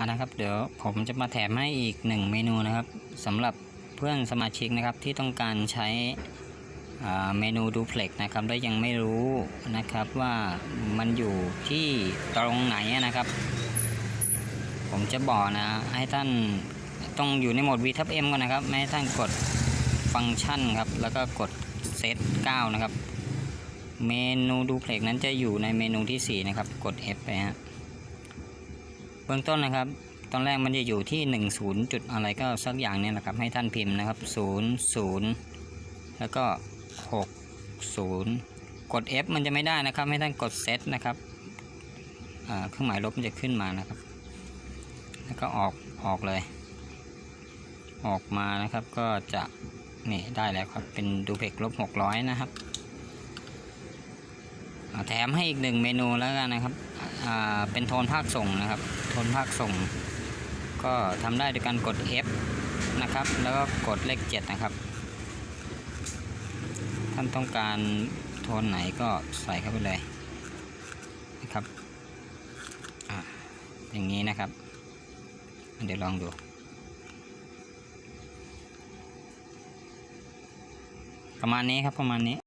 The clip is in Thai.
อะนะครับ เดี๋ยวผมจะมาแถมให้อีกหนึ่งเมนูนะครับสำหรับเพื่อนสมาชิกนะครับที่ต้องการใช้เมนูดูเพล็กนะครับและยังไม่รู้นะครับว่ามันอยู่ที่ตรงไหนนะครับ ผมจะบอกนะ ให้ท่านต้องอยู่ในโหมด V ทับ M ก่อนนะครับให้ท่านกดฟังก์ชันครับแล้วก็กดเซต9นะครับ เมนูดูเพล็กนั้นจะอยู่ในเมนูที่ 4 นะครับ กด F ไปฮะ บื้องต้นนะครับ ตอนแรกมันจะอยู่ที่10จุดอะไรก็สักอย่างเนี่ยนะครับ ให้ท่านพิมพ์นะครับ0 0 แล้วก็ 6 0 กด F มันจะไม่ได้นะครับ ให้ท่านกดเซตนะครับเครื่องหมายลบมันจะขึ้นมานะครับ แล้วก็ออกออกเลย ออกมานะครับก็จะนี่ได้แล้วครับเป็นดูเพกลบ600 นะครับ แถมให้อีกหนึ่งเมนูแล้วกันนะครับเป็นโทนภาคส่งนะครับ โทนภาคส่ง ก็ทำได้โดยการกด F นะครับ แล้วก็กดเลข 7 นะครับ ท่านต้องการโทนไหนก็ใส่เข้าไปเลยนะครับออย่างนี้นะครับ เดี๋ยวลองดูประมาณนี้ครับประมาณนี้